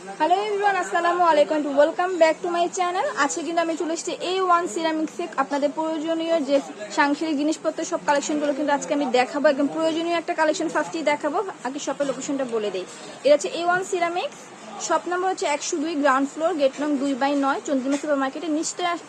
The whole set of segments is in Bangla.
হ্যালো এভরিওয়ান আসসালামু আলাইকুম to welcome back to my channel আজকে কিন্তু আমি চলে এসেছি এই ওয়ান সিরামিক্সে আপনাদের প্রয়োজনীয় যে সাংসারিক জিনিসপত্র সব কালেকশনগুলো কিন্তু আজকে আমি দেখাবো একদম প্রয়োজনীয় একটা কালেকশন ফার্স্টেই দেখাবো। আগে শপের লোকেশনটা বলে দিই। এটা হচ্ছে এই ওয়ান সিরামিক্স শপ নম্বর হচ্ছে একশো দুই গ্রাউন্ড ফ্লোর গেট নং দুই বাই নয় চন্দ্রিমা সুপার মার্কেটে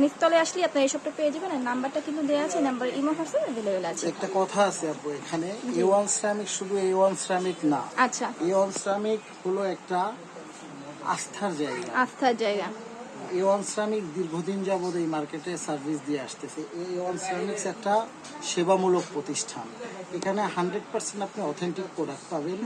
নিচতলে আসলে আপনার এই শপটা পেয়ে যাবেন। আর নাম্বারটা কিন্তু দেওয়া আছে নাম্বার ইমো হোয়াটসঅ্যাপ অ্যাভেলেবেল আছে। একটা কথা আছে আপু এখানে এ ওয়ান শ্রমিক শুধু এ ওয়ান শ্রমিক না। আচ্ছা। এ ওয়ান শ্রমিক হলো একটা আস্থার জায়গা। আস্থার জায়গা। এ ওয়ান শ্রমিক দীর্ঘদিন যাবৎ এই মার্কেটে সার্ভিস দিয়ে আসতেছে। এ ওয়ান শ্রমিক্স একটা সেবামূলক প্রতিষ্ঠান। এখানে হান্ড্রেড পার্সেন্ট আপনি অথেন্টিক প্রোডাক্ট পাবেন।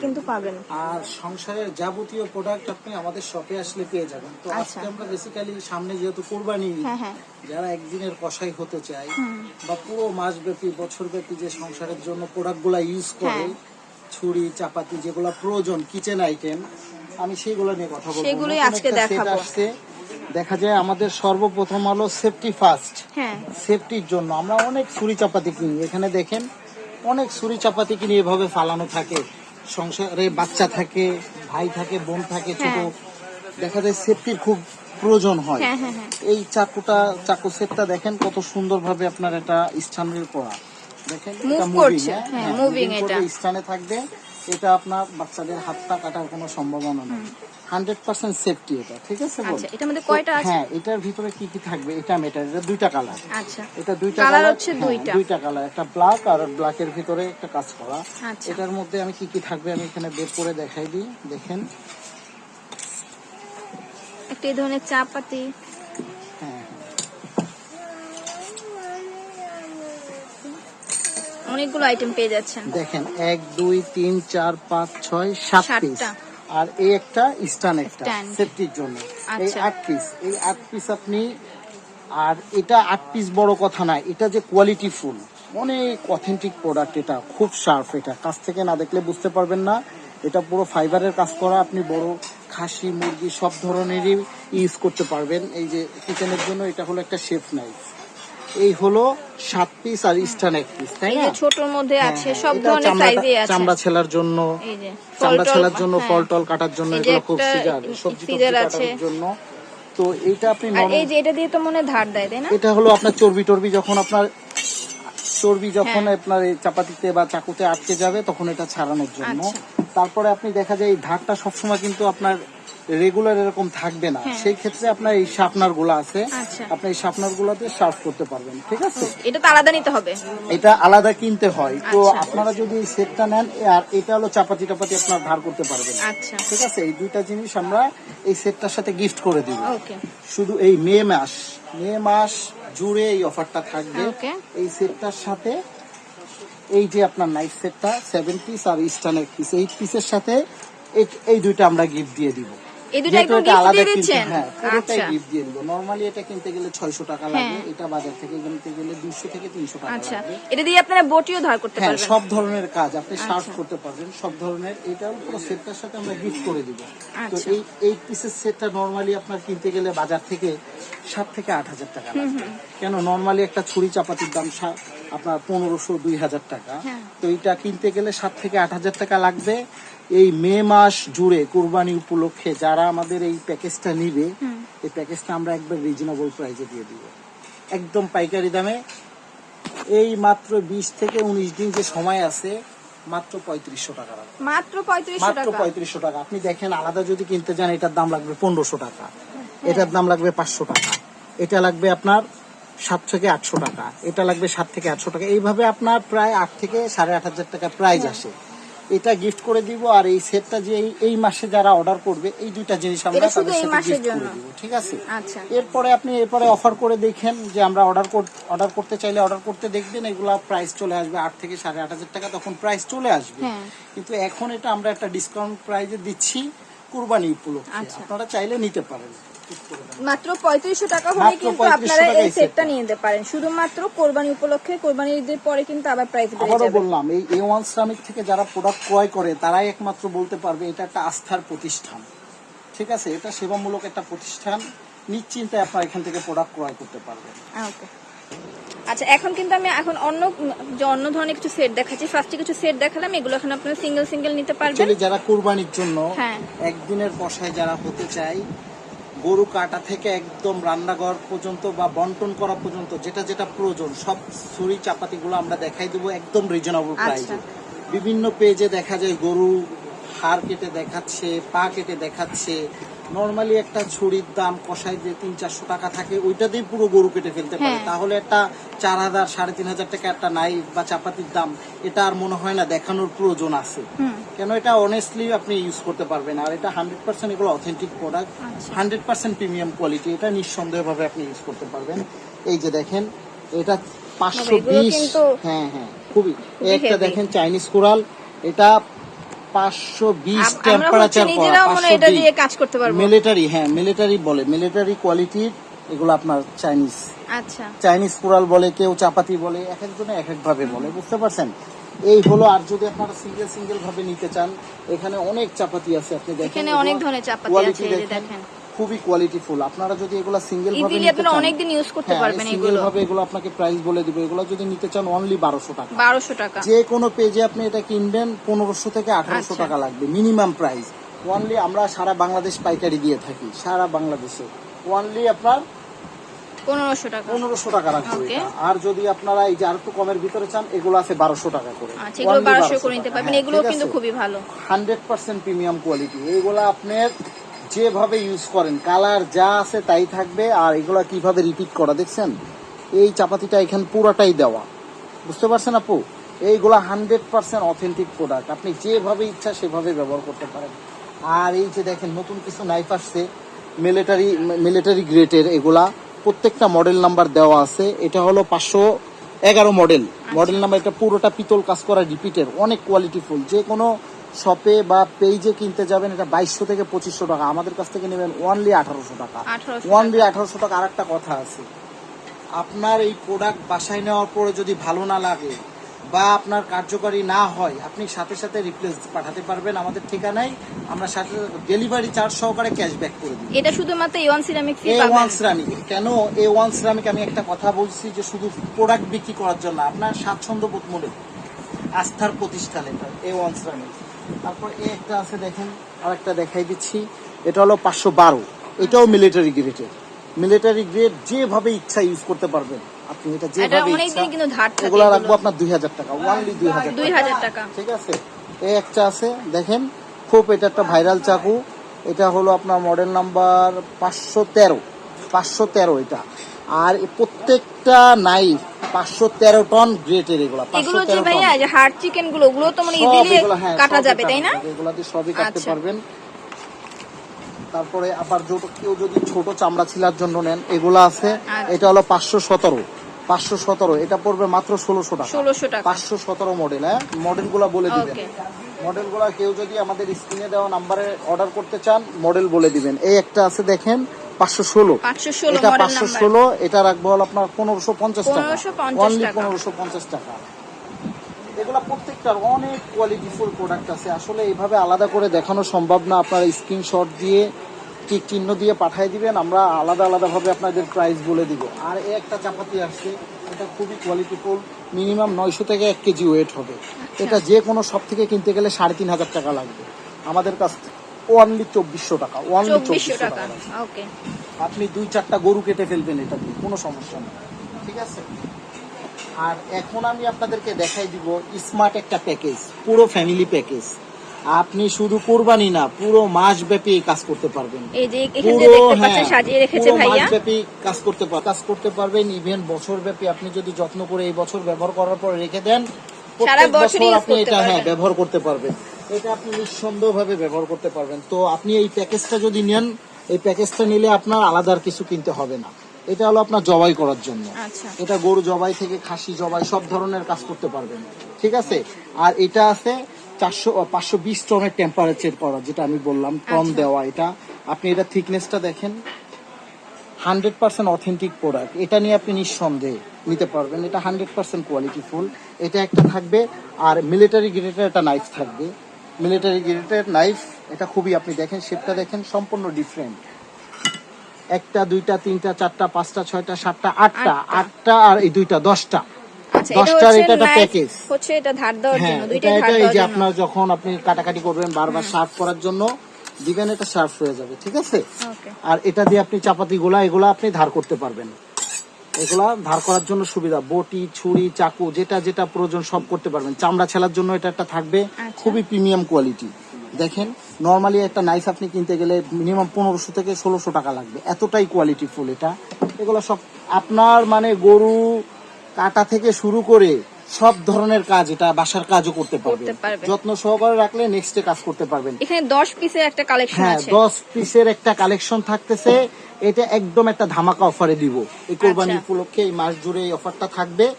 কিন্তু পাবেন। আর সংসারের যাবতীয় প্রোডাক্ট আপনি আমাদের শপে আসলে পেয়ে যাবেন। তো আচ্ছা। আজকে আমরা বেসিক্যালি সামনে যেহেতু কোরবানি হ্যাঁ হ্যাঁ। যারা একদিনের কষাই হতে চায় বা পুরো মাস ব্যাপী বছর ব্যাপী যে সংসারের জন্য প্রোডাক্টগুলা ইউজ করে হ্যাঁ। ছুরি চাপাতি যেগুলো প্রয়োজন কিচেন আইটেম আমি সেইগুলো নিয়ে কথা বলব সেগুলোই আজকে দেখাবো। দেখা যায় আমাদের সর্বপ্রথম হলো সেফটি ফার্স্ট সেফটির জন্য। আমরা অনেক ছুরি চাপাতি কিনি। এখানে দেখেন অনেক ছুরি চাপাতি কিনে এভাবে ফালানো থাকে। সংসারে বাচ্চা থাকে ভাই থাকে বোন থাকে ছোট। হ্যাঁ। দেখা যায় সেফটির খুব প্রয়োজন হয়। হ্যাঁ হ্যাঁ এই চাকুটা চাকু সেটটা দেখেন কত সুন্দরভাবে আপনার এটা স্ট্যান্ডের করা। দেখেন Move করছে, হ্যাঁ, হ্যাঁ, moving moving এটা। করবে, থাকবে। এটা আপনার বাচ্চাদের হাতটা কাটার কোনো সম্ভাবনা নেই। হান্ড্রেড পার্সেন্ট সেফটি এটা ঠিক আছে আচ্ছা এটার মধ্যে কয়টা আছে? হ্যাঁ এটার ভিতরে কি কি থাকবে? এটা মেটার এটা দুইটা কালার আচ্ছা এটা দুইটা কালার হচ্ছে দুইটা। দুইটা কালার একটা ব্ল্যাক আর ব্ল্যাকের ভিতরে একটা কাজ করা। আচ্ছা। এটার মধ্যে আমি কি কি থাকবে আমি এখানে বের করে দেখাই দিই দেখেন। একটা এই ধরনের চাপাতি হ্যাঁ অনেকগুলো আইটেম পেয়ে যাচ্ছেন। দেখেন এক দুই তিন চার পাঁচ ছয় সাত পিস আর এই একটা স্টান একটা সেফটির জন্য। এই আচ্ছা। আট পিস এই আট পিস আপনি আর এটা আট পিস বড় কথা না এটা যে কোয়ালিটি ফুল। অনেক অথেন্টিক প্রোডাক্ট এটা খুব শার্প এটা। কাছ থেকে না দেখলে বুঝতে পারবেন না এটা পুরো ফাইবারের কাজ করা আপনি বড় খাসি মুরগি সব ধরনেরই ইউজ করতে পারবেন। এই যে কিচেনের জন্য এটা হলো একটা শেফ নাইফ এই হলো সাত পিস আর স্টান এক পিস তাই না ছোটর মধ্যে আছে হ্যাঁ, সব ধরনের সাইজে আছে চামড়া ছেলার জন্য এই যে চামড়া ছেলার জন্য হ্যাঁ। ফল টল কাটার জন্য এগুলো খুব সিজার সবজি সিজার আছে। কাটার জন্য তো এইটা আপনি আর এই যে এটা দিয়ে তো মনে হয় ধার দেয় তাই না এটা হলো আপনার চর্বি টর্বি যখন আপনার চর্বি যখন হ্যাঁ। আপনার এই চাপাতিতে বা চাকুতে আটকে যাবে তখন এটা ছাড়ানোর জন্য আচ্ছা। তারপরে আপনি দেখা যায় এই ধারটা সবসময় কিন্তু আপনার রেগুলার এরকম থাকবে না। হ্যাঁ। সেই ক্ষেত্রে আপনার এই শার্পনারগুলো আছে। আচ্ছা। আপনি এই শার্পনার গুলোতে শার্প করতে পারবেন ঠিক আছে? এটা তো আলাদা নিতে হবে। এটা আলাদা কিনতে হয়। তো আচ্ছা। আপনারা যদি এই সেটটা নেন আর এটা হলো চাপাতি টাপাতি আপনার ধার করতে পারবেন। আচ্ছা। ঠিক আছে? এই দুইটা জিনিস আমরা এই সেটটার সাথে গিফট করে দিব। শুধু এই মে মাস মে মাস জুড়ে এই অফারটা থাকবে। এই সেটটার সাথে এই যে আপনার নাইট সেটটা সেভেন পিস আর ইস্টার্ন এক পিস এই পিসের সাথে এই- এই দুইটা আমরা গিফট দিয়ে দিব। এই দুটো একদম এটা দিয়ে দিচ্ছেন? হ্যাঁ আচ্ছা। গিফট দিয়ে দিব নরমালি এটা কিনতে গেলে ছয়শো টাকা লাগে হ্যাঁ। এটা বাজার থেকে কিনতে গেলে দুশো থেকে তিনশো টাকা আচ্ছা এটা দিয়ে আপনারা বটিও ধার করতে হ্যাঁ সব ধরনের কাজ আপনি আচ্ছা। করতে পারবেন সব ধরনের এটা পুরো সেটটার সাথে আমরা গিফট করে দিব তো। এই এই পিসের সেটটা নরমালি আপনার কিনতে গেলে বাজার থেকে সাত থেকে আট হাজার টাকা লাগবে কেন নরমালি একটা ছুরি চাপাতির দাম আপনার পনেরোশো দুই হাজার টাকা। তো এটা কিনতে গেলে সাত থেকে আট হাজার টাকা লাগবে এই মে মাস জুড়ে কুরবানি উপলক্ষে যারা আমাদের এই প্যাকেজটা নিবে এই প্যাকেজটা আমরা একবার রিজনেবল প্রাইসে দিয়ে দিব। একদম পাইকারি দামে। এই মাত্র বিশ থেকে উনিশ দিন যে সময় আছে মাত্র পঁয়ত্রিশশো টাকা মাত্র মাত্র টাকা? পঁয়ত্রিশশো টাকা। আপনি দেখেন আলাদা যদি কিনতে যান এটার দাম লাগবে পনেরোশো টাকা। এটার দাম লাগবে পাঁচশো টাকা। এটা লাগবে আপনার সাত থেকে আটশো টাকা। এটা লাগবে সাত থেকে আটশো টাকা। এইভাবে আপনার প্রায় আট থেকে সাড়ে আট হাজার টাকা প্রাইস আসে। এটা গিফট করে দিব আর এই সেটটা যে এই- এই মাসে যারা অর্ডার করবে এই দুইটা জিনিস আমরা তাদের সাথে গিফট করে দিব ঠিক আছে? আচ্ছা। এরপরে আপনি এরপরে অফার করে দেখেন যে আমরা অর্ডার অর্ডার করতে চাইলে অর্ডার করতে দেখবেন এগুলা প্রাইস চলে আসবে আট থেকে সাড়ে আট হাজার টাকা তখন প্রাইস চলে আসবে। হ্যাঁ। কিন্তু এখন এটা আমরা একটা ডিসকাউন্ট প্রাইজে দিচ্ছি কুরবানি উপলক্ষে। আচ্ছা। আপনারা চাইলে নিতে পারেন। মাত্র পঁয়ত্রিশশো টাকা হলে কিন্তু আপনারা এই সেটটা। নিয়ে নিতে পারেন। শুধুমাত্র কোরবানি উপলক্ষে কোরবানি ঈদের পরে কিন্তু আবার প্রাইস বেড়ে যাবে। বললাম এই এ ওয়ান শ্রমিক থেকে যারা প্রোডাক্ট ক্রয় করে তারাই একমাত্র বলতে পারবে এটা একটা আস্থার প্রতিষ্ঠান। ঠিক আছে? এটা সেবামূলক একটা প্রতিষ্ঠান। নিশ্চিন্তে আপনারা এখান থেকে প্রোডাক্ট ক্রয় করতে পারবেন। ওকে আচ্ছা এখন কিন্তু আমি এখন অন্য যে অন্য ধরনের কিছু সেট দেখাচ্ছি। ফার্স্টে কিছু সেট দেখালাম এগুলো এখন আপনারা সিঙ্গেল সিঙ্গেল নিতে পারবেন। যারা কুরবানির জন্য হ্যাঁ। একদিনের কষায় যারা হতে চায় গরু কাটা থেকে একদম রান্নাঘর পর্যন্ত বা বন্টন করা পর্যন্ত যেটা যেটা প্রয়োজন সব ছুরি চাপাতিগুলো আমরা দেখাই দেবো একদম রিজনেবল প্রাইসে বিভিন্ন পেজে দেখা যায় গরু হাড় কেটে দেখাচ্ছে পা কেটে দেখাচ্ছে নর্মালি একটা ছুরির দাম কষাই যে তিন চারশো টাকা থাকে ওইটা দিয়ে পুরো গরু কেটে ফেলতে পারে। হ্যাঁ। তাহলে একটা চার হাজার সাড়ে তিন হাজার টাকা একটা নাইফ বা চাপাতির দাম এটা আর মনে হয় না দেখানোর প্রয়োজন আছে। কেন এটা অনেস্টলি আপনি ইউজ করতে পারবেন আর এটা হান্ড্রেড পার্সেন্ট এগুলো authentic product. Hundred percent premium quality এটা নিঃসন্দেহভাবে আপনি ইউজ করতে পারবেন। এই যে দেখেন এটা পাঁচশো বিশ। হ্যাঁ হ্যাঁ খুবই। খুবই একটা দেখেন চাইনিজ কোরাল এটা পাঁচশো বিশ টেম্পারেচার মিলিটারি হ্যাঁ মিলিটারি বলে। মিলিটারি কোয়ালিটির এগুলো আপনার চাইনিজ আচ্ছা। চাইনিজ কুড়াল বলে কেউ চাপাতি বলে এক একজনে এক এক ভাবে বলে বুঝতে পারছেন? এই হলো আর যদি আপনারা সিঙ্গেল সিঙ্গেল ভাবে নিতে চান এখানে অনেক চাপাতি আছে আপনি দেখেন অনেক ধরনের চাপাতি আছে, দেখেন। খুবই কোয়ালিটিফুল আপনারা যদি এগুলো সিঙ্গেল ভাবে নিতে চান অনেকদিন ইউজ করতে হ্যাঁ, পারবেন এগুলো। ভাবে এগুলো আপনাকে প্রাইস বলে দিব। এগুলো যদি নিতে চান অনলি বারোশো টাকা। বারোশো টাকা। যে কোনো পেজে আপনি এটা কিনবেন পনেরোশো থেকে আঠারোশো আচ্ছা। টাকা লাগবে মিনিমাম প্রাইস ওয়ানলি আমরা সারা বাংলাদেশ পাইকারি দিয়ে থাকি সারা বাংলাদেশে। ওয়ানলি আপনার পনেরোশো টাকা। পনেরোশো টাকা রাখব. এটা। আর যদি আপনারা এই যে আর একটু কমের ভিতরে চান এগুলো আছে বারোশো টাকা করে। আচ্ছা এগুলো বারোশো করে নিতে পারবেন। এগুলো কিন্তু খুবই ভালো। হান্ড্রেড পার্সেন্ট প্রিমিয়াম কোয়ালিটি এইগুলো আপনার যেভাবে ইউজ করেন কালার যা আছে তাই থাকবে আর এগুলো কীভাবে রিপিট করা দেখছেন? এই চাপাতিটা এখানে পুরাটাই দেওয়া। বুঝতে পারছেন আপু? এইগুলা হান্ড্রেড পার্সেন্ট অথেন্টিক প্রোডাক্ট আপনি যেভাবে ইচ্ছা সেভাবে ব্যবহার করতে পারেন। আর এই যে দেখেন নতুন কিছু নাইফ আসছে মিলিটারি মিলিটারি গ্রেটের এগুলা। প্রত্যেকটা মডেল নাম্বার দেওয়া আছে। এটা হলো পাঁচশো এগারো মডেল মডেল নাম্বার এটা পুরোটা পিতল কাজ করা রিপিটের অনেক কোয়ালিটিফুল যে কোনো শপে বা পেজে কিনতে যাবেন এটা বাইশশো থেকে পঁচিশশো টাকা। আমাদের কাছ থেকে নেবেন ওয়ানলি আঠারোশো টাকা। ওয়ানলি আঠারোশো টাকা। আর একটা কথা আছে। আপনার এই প্রোডাক্ট বাসায় নেওয়ার পরে যদি ভালো না লাগে বা আপনার কার্যকরী না হয় আপনি সাথে সাথে রিপ্লেস পাঠাতে পারবেন আমাদের ঠিকানায়। আমরা সাথে ডেলিভারি চার্জ সহকারে ক্যাশব্যাক করে দিই। এটা শুধুমাত্র ইওয়ান সিরামিক্স এ পাবেন। ওয়ান শ্রামিক কেন? এ ওয়ান শ্রামিক আমি একটা কথা বলছি যে শুধু প্রোডাক্ট বিক্রি করার জন্য আপনার স্বাচ্ছন্দ্য বোধ মনে আস্থার প্রতিষ্ঠান এটা এ ওয়ান শ্রামিক তারপর এ একটা আছে দেখেন আর একটা দেখাই দিচ্ছি। এটা হলো পাঁচশো বারো। এটাও মিলিটারি গ্রেডের মিলিটারি গ্রেড যেভাবে ইচ্ছা ইউজ করতে পারবেন। আপনি এটা যেভাবে ইচ্ছা এগুলো রাখব আপনার দুই হাজার টাকা ওয়ানলি দুই হাজার টাকা। ঠিক আছে? এই একটা আছে দেখেন খুব এটা একটা ভাইরাল চাকু। এটা হলো আপনার মডেল নাম্বার পাঁচশো তেরো। পাঁচশো তেরো এটা। আর প্রত্যেকটা নাইফ পাঁচশো তেরো টন গ্রেটের এগুলো পাঁচশো এগুলো যে তেরো টন। ভাইয়া যে হার্ড চিকেনগুলো ওগুলো তো মানে ইজিলি হ্যাঁ, কাটা যাবে তাই না? যাবে, এগুলো দিয়ে সবই কাটতে আচ্ছা। পারবেন। তারপরে আবার যত কেউ যদি ছোট চামড়া ছিলার জন্য নেন এগুলো আছে। এটা হলো পাঁচশো সতেরো পাঁচশো সতেরো এটা পড়বে মাত্র ষোলোশো টাকা। ষোলোশো টাকা। পাঁচশো সতেরো মডেল হ্যাঁ? মডেলগুলা বলে দিবেন। মডেলগুলা কেউ যদি আমাদের স্ক্রিনে দেওয়া নাম্বারে অর্ডার করতে চান মডেল বলে দিবেন। এই একটা আছে দেখেন পাঁচশো ষোলো। এটা পাঁচশো ষোলো এটা রাখব হলো আপনার পনেরোশো পঞ্চাশ টাকা। অনলি পনেরোশো পঞ্চাশ টাকা। এগুলা প্রত্যেকটার অনেক কোয়ালিটিফুল প্রোডাক্ট আছে। আসলে এইভাবে আলাদা করে দেখানো সম্ভব না। আপনারা স্ক্রিনশট দিয়ে টিক চিহ্ন দিয়ে পাঠিয়ে দিবেন আমরা আলাদা আলাদাভাবে আপনাদের প্রাইস বলে দিব। আর একটা চাপাতি আসছে এটা খুবই কোয়ালিটিফুল মিনিমাম নয়শো থেকে এক কেজি ওয়েট হবে। এটা যে কোনো সব থেকে কিনতে গেলে সাড়ে তিন হাজার টাকা লাগবে। আমাদের কাছ ওয়ানলি চব্বিশশো টাকা ওয়ানলি চব্বিশশো টাকা ওকে আপনি দুই চারটা গরু কেটে ফেলবেন এটা দিয়ে কোনো সমস্যা নেই। ঠিক আছে? আর এখন আমি আপনাদেরকে দেখাই দিব স্মার্ট একটা প্যাকেজ পুরো ফ্যামিলি প্যাকেজ আপনি শুধু কোরবানি না পুরো মাস ব্যাপী কাজ করতে পারবেন। পুরো হ্যাঁ মাসব্যাপী কাজ করতে কাজ করতে পারবেন। ইভেন বছর ব্যাপী আপনি যদি যত্ন করে এই বছর ব্যবহার করার পর রেখে দেন প্রত্যেক বছর আপনি এটা হ্যাঁ ব্যবহার করতে পারবেন। এটা আপনি নিঃসন্দেহ ভাবে ব্যবহার করতে পারবেন। তো আপনি এই প্যাকেজটা যদি নেন এই প্যাকেজটা নিলে আপনার আলাদা আর কিছু কিনতে হবে না। এটা হলো আপনার জবাই করার জন্য। আচ্ছা। এটা গরু জবাই থেকে খাসি জবাই সব ধরনের কাজ করতে পারবেন। ঠিক আছে? আর এটা আছে চারশো পাঁচশো বিশ টনের টেম্পারেচার করা যেটা আমি বললাম টন আচ্ছা। দেওয়া এটা। আপনি এটা থিকনেসটা দেখেন। হান্ড্রেড পার্সেন্ট অথেন্টিক প্রোডাক্ট এটা নিয়ে আপনি নিঃসন্দেহে নিতে পারবেন। এটা হান্ড্রেড পার্সেন্ট কোয়ালিটি ফুল এটা একটা থাকবে আর মিলিটারি গ্রেডের একটা নাইফ থাকবে। মিলিটারি গ্রেডের নাইফ এটা খুবই আপনি দেখেন শেপটা দেখেন সম্পূর্ণ ডিফারেন্ট একটা দুইটা তিনটা চারটা পাঁচটা ছয়টা সাতটা আটটা আটটা। আর এই দুইটা দশটা। আচ্ছা এটা দশটার এটা একটা knife, package। হচ্ছে এটা ধার দেওয়ার জন্য এটা ধার দেওয়ার জন্য। আপনার যখন আপনি কাটাকাটি করবেন বারবার শার্প করার জন্য দিবেন এটা শার্প হয়ে যাবে ঠিক আছে? আর এটা দিয়ে আপনি চাপাতি গুলা এগুলা আপনি ধার করতে পারবেন। এগুলা ধার করার জন্য সুবিধা। বটি ছুরি চাকু যেটা যেটা প্রয়োজন সব করতে পারবেন। চামড়া ছেলার জন্য এটা একটা থাকবে আচ্ছা। খুবই প্রিমিয়াম কোয়ালিটি। দেখেন নর্মালি একটা নাইফ আপনি কিনতে গেলে মিনিমাম পনেরোশো থেকে ষোলোশো টাকা লাগবে। এতটাই কোয়ালিটি ফুল এটা। এগুলো সব আপনার মানে গরু কাটা থেকে শুরু করে সব ধরনের কাজ এটা বাসার কাজও করতে পারবেন। যত্ন সহকারে রাখলে নেক্সটে কাজ করতে পারবেন। এখানে দশ পিসের একটা কালেকশন হ্যাঁ আছে। দশ পিসের একটা কালেকশন থাকতেছে। এটা একদম একটা ধামাকা অফারে দিব। এই কোরবানি আচ্ছা। উপলক্ষে এই মাস জুড়ে এই অফারটা থাকবে।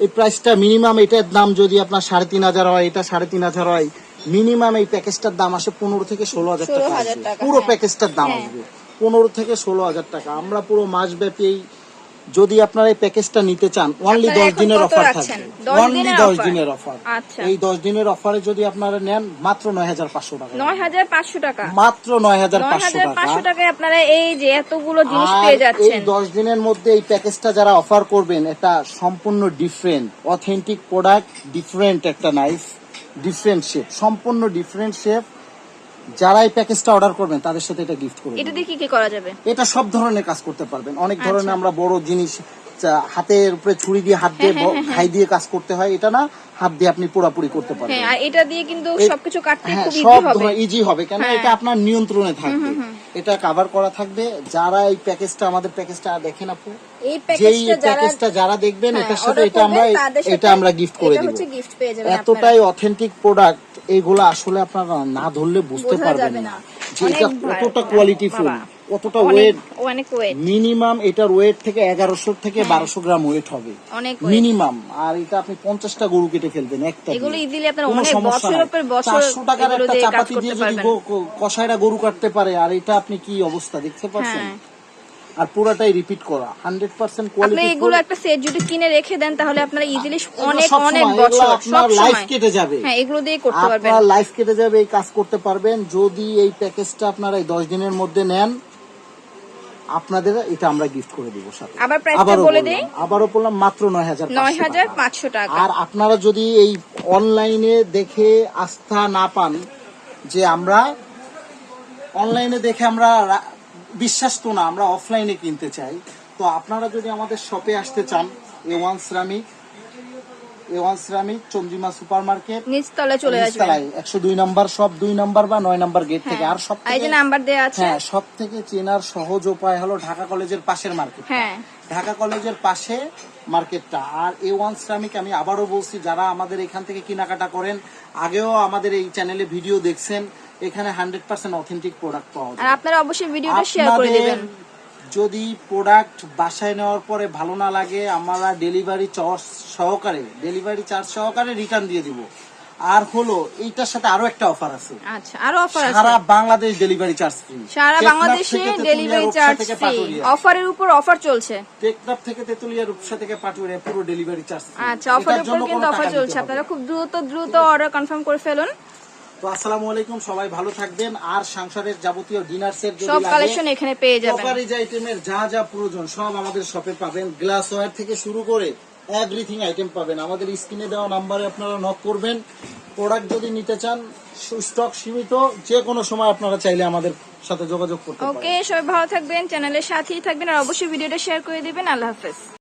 এই প্রাইসটা মিনিমাম এটার দাম যদি আপনার সাড়ে তিন হাজার হয় এটা সাড়ে তিন হাজার হয় মিনিমাম এই প্যাকেজটার দাম আসে পনেরো থেকে ষোলো হাজার টাকা 16,000 আসবে। টাকা, পুরো হ্যাঁ। প্যাকেজটার দাম হ্যাঁ। আসবে। পনেরো থেকে ষোলো হাজার টাকা। আমরা পুরো মাস ব্যাপী এই যদি আপনারা এই প্যাকেজটা নিতে চান অনলি দশ দিনের অফার? থাকবে। 10 অনলি দশ দিনের অফার আচ্ছা। এই দশ দিনের অফারে যদি আপনারা নেন মাত্র নয় হাজার পাঁচশো টাকা। নয় হাজার পাঁচশো টাকা। মাত্র নয় হাজার পাঁচশো টাকায় আপনারা এই যে এতগুলো জিনিস পেয়ে এই যাচ্ছেন। দশ দিনের মধ্যে এই প্যাকেজটা যারা অফার করবেন এটা সম্পূর্ণ ডিফারেন্ট অথেন্টিক প্রোডাক্ট ডিফারেন্ট একটা নাইফ ডিফারেন্ট শেপ সম্পূর্ণ ডিফারেন্ট শেপ যারা এই প্যাকেজটা অর্ডার করবেন তাদের সাথে এটা গিফট করবেন এটা দিয়ে কি কি করা যাবে? এটা সব ধরনের কাজ করতে পারবেন। অনেক ধরনের আচ্ছা। আমরা বড় জিনিস হাতের উপরে ছুরি দিয়ে হাত দিয়ে হ্যাঁ, হ্যাঁ, হ্যাঁ, ঘাই দিয়ে কাজ করতে হয় এটা না হাত দিয়ে আপনি পুরাপুরি করতে পারবেন। হ্যাঁ আর এটা দিয়ে কিন্তু সবকিছু কাটতে হ্যাঁ খুব ইজি হবে। ইজি হবে। কেন হ্যাঁ। এটা আপনার নিয়ন্ত্রণে থাকবে। এটা কভার করা থাকবে। যারা এই প্যাকেজটা আমাদের প্যাকেজটা দেখেন আপু এই যেই প্যাকেজটা যারা দেখবেন হ্যাঁ, এটার সাথে এটা আমরা এটা আমরা গিফট করে দিব। হচ্ছে gift পেয়ে যাবেন আপনারা। এতটাই অথেন্টিক প্রোডাক্ট এইগুলো আসলে আপনারা না ধরলে বুঝতে বোঝা পারবেন না। যে এটা কতটা কোয়ালিটি ফুল কতটা ওয়েট অনেক ওয়েট মিনিমাম এটার ওয়েট থেকে এগারোশো থেকে বারোশো গ্রাম ওয়েট হবে। অনেক মিনিমাম আর এটা আপনি পঞ্চাশটা গরু কেটে ফেলবেন একটা এগুলো অনেক পর বছর 400 টাকার একটা চাপাতি দিয়ে যদি কষাইরা গরু কাটতে পারে আর এটা আপনি কি অবস্থা দেখতে পাচ্ছেন? হ্যাঁ। আর পুরোটাই রিপিট করা। হান্ড্রেড পার্সেন্ট আপনি এগুলো একটা সেট যদি কিনে রেখে দেন তাহলে আপনারা ইজিলি অনেক অনেক বছর আপনার সময় কেটে যাবে। হ্যাঁ এগুলো দিয়ে করতে পারবেন। আপনার লাইফ কেটে যাবে এই কাজ করতে পারবেন। যদি এই প্যাকেজটা আপনারা এই দশ দিনের মধ্যে নেন আপনাদের এটা আমরা গিফট করে দিব সাথে। আবার প্রাইসটা বলে দেই। আবারও বললাম মাত্র নয় হাজার নয় হাজার পাঁচশো টাকা। আর আপনারা যদি এই অনলাইনে দেখে আস্থা না পান যে আমরা অনলাইনে দেখে আমরা বিশ্বাস তো না, আমরা অফলাইনে কিনতে চাই। তো আপনারা যদি আমাদের শপে আসতে চান এ one one Chandrima super market নিচতলায় চলে আসবেন একশো দুই নাম্বার সব দুই নাম্বার বা নয় নাম্বার গেট থেকে। হ্যাঁ। আর সব এই যে নাম্বার দেওয়া আছে? হ্যাঁ সব থেকে চেনার সহজ উপায় হলো ঢাকা কলেজের পাশের মার্কেট হ্যাঁ। ঢাকা কলেজের পাশে মার্কেটটা আর এ ওয়ান শ্রমিক আমি আবারও বলছি যারা আমাদের এখান থেকে কেনাকাটা করেন আগেও আমাদের এই চ্যানেলে ভিডিও দেখছেন এখানে হান্ড্রেড পার্সেন্ট অথেন্টিক প্রোডাক্ট পাওয়া যায়। আপনারা অবশ্যই ভিডিওটা শেয়ার করে দিবেন। যদি প্রোডাক্ট বাসায় নেওয়ার পরে ভালো না লাগে আমরা ডেলিভারি চার্জ সহকারে ডেলিভারি চার্জ সহকারে রিটার্ন দিয়ে দিব। আর হলো এইটার সাথে আরও একটা অফার আছে। আচ্ছা আরও অফার আছে। সারা বাংলাদেশ ডেলিভারি চার্জ ফ্রি সারা বাংলাদেশে ডেলিভারি চার্জ ফ্রি অফারের উপর অফার চলছে। টেকনাফ থেকে তেতুলিয়া রূপসা থেকে পাটুরিয়া পুরো ডেলিভারি চার্জ আচ্ছা অফারের উপর কিন্তু অফার চলছে। আপনারা খুব দ্রুত দ্রুত অর্ডার কনফার্ম করে ফেলুন। তো আসসালামু আলাইকুম সবাই ভালো থাকবেন। আর সংসারের যাবতীয় ডিনার সেট সব কালেকশন এখানে পেয়ে যাবেন। ক্রকারিজ আইটেমের যা যা প্রয়োজন সব আমাদের শপে পাবেন। গ্লাস ওয়্যার থেকে শুরু করে এভরিথিং আইটেম পাবেন। আমাদের স্ক্রিনে দেওয়া নাম্বারে আপনারা নক করবেন। প্রোডাক্ট যদি নিতে চান স্টক সীমিত যে কোনো সময় আপনারা চাইলে আমাদের সাথে যোগাযোগ করতে পারেন। ওকে সবাই ভালো থাকবেন চ্যানেলের সাথেই থাকবেন আর অবশ্যই ভিডিওটা শেয়ার করে দিবেন। আল্লাহ হাফেজ।